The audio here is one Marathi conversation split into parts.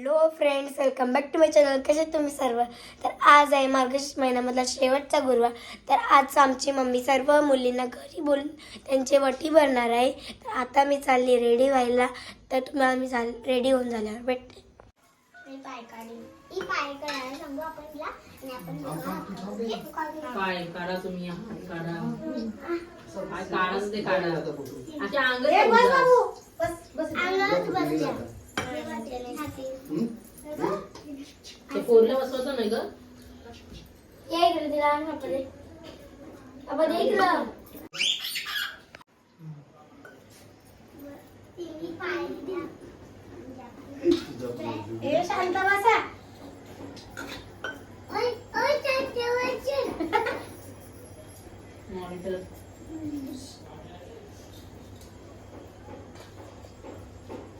Hello friends welcome back to my channel कसे तुम्ही सर्व? तर आज आहे मार्गशीर्ष महिन्यामधला शेवटचा गुरुवार. तर आज आमची मम्मी सर्व मुलींना घरी बोलून त्यांची वटी भरणार आहे. तर आता मी चालली रेडी व्हायला. तर तुम्हाला मी चाल रेडी होऊन झाल्यावर भेटते. मी पाय काढीन. ही पाय काढायला सांगू आपण तिला आणि आपण दोघं ये, तू काढ ना. पाय काढा तुम्ही हात काढा. पाय काढाच ते काढा. आता बस. पोरलं बसवतो नाही ग ये इकडे तिला आण ना पहिले. आपण ये इकडं तिन्ही पाय द्या. ए शांत बसा ओय, ओय, चाचा, वाचन. मॉनिटर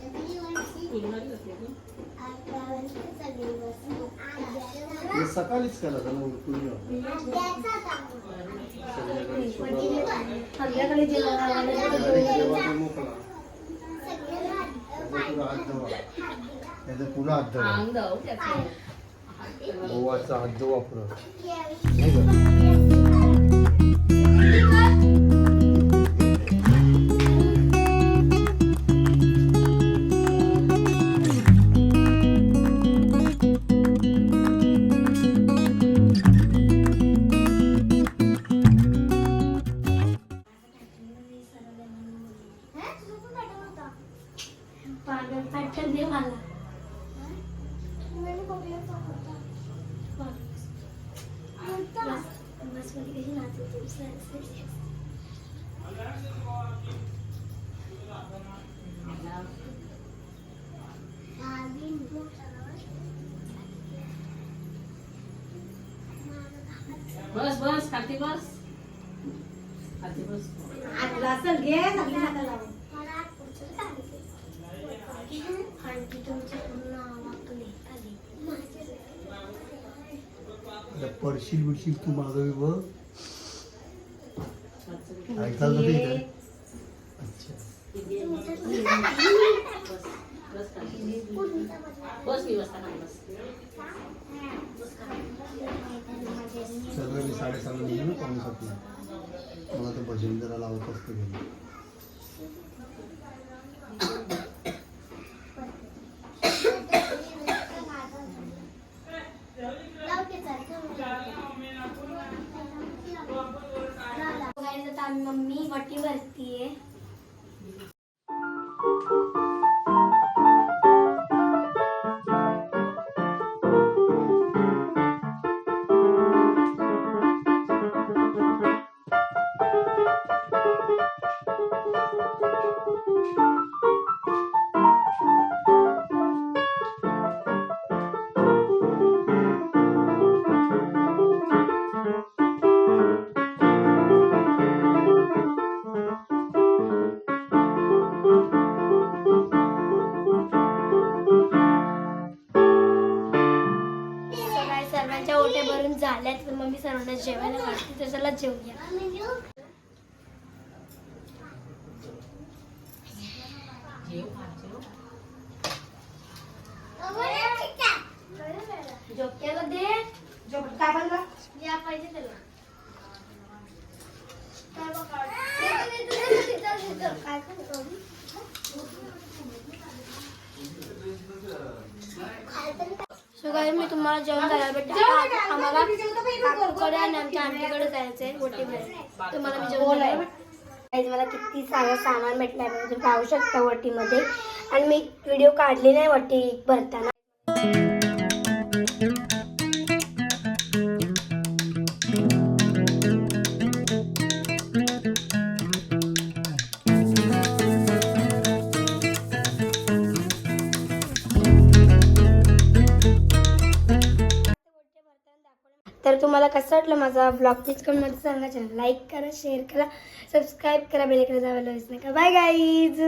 सगळी वर्षी अकरा सकाळीच करा त्याला उठून आद्याचा तांबू. संध्याकाळी स्वतः संध्याकाळी जेवण संध्याकाळी जेव्हा ते मोकळा. सगळ्याला हात- त्याचा पुरा हात धवा त्याचा पुरा हात धवा अंग दाव त्याचं ओवाचा हात धवा पुरा यावी. नाही का? पागल पॅटर्न दे मला हं? मला पकडलं होतं. होतं. बसमध्ये कशी नाचत होती. Sir- sir- sir. गावी बस बस खाती बस खाती बस मला पुढचं पडशील बिडशील तू मागं बघ. ऐकायला तर येत अच्छा. सगळं मी साडेसहाला निघून पाहून शकला मला तर भजन जरा लावत असतं मम्मी सर्वांना जेवायला वाटते तर चला जेवूया झोपत्याला दे काय बनला या पाहिजे त्याला काय करतो तुम्हाला जेवण करायला भेटते. आता आम्हाला काकूकडे आणि आमच्या आंटीकडे जायचं आहे मोठी बहीण तुम्हाला मी जेवण गाईज मला किती सारं सामान भेटलं आहे तुम्ही पाहू शकता वटीमध्ये आणि मी व्हिडिओ काढली नाही वटी भरताना. तर तुम्हाला कसं वाटलं माझा ब्लॉग प्लीज कमेंटमध्ये सांगा. चॅनल लाईक करा शेअर करा सबस्क्राईब करा बेलेकडे जायला विसरू नका बाय गाईज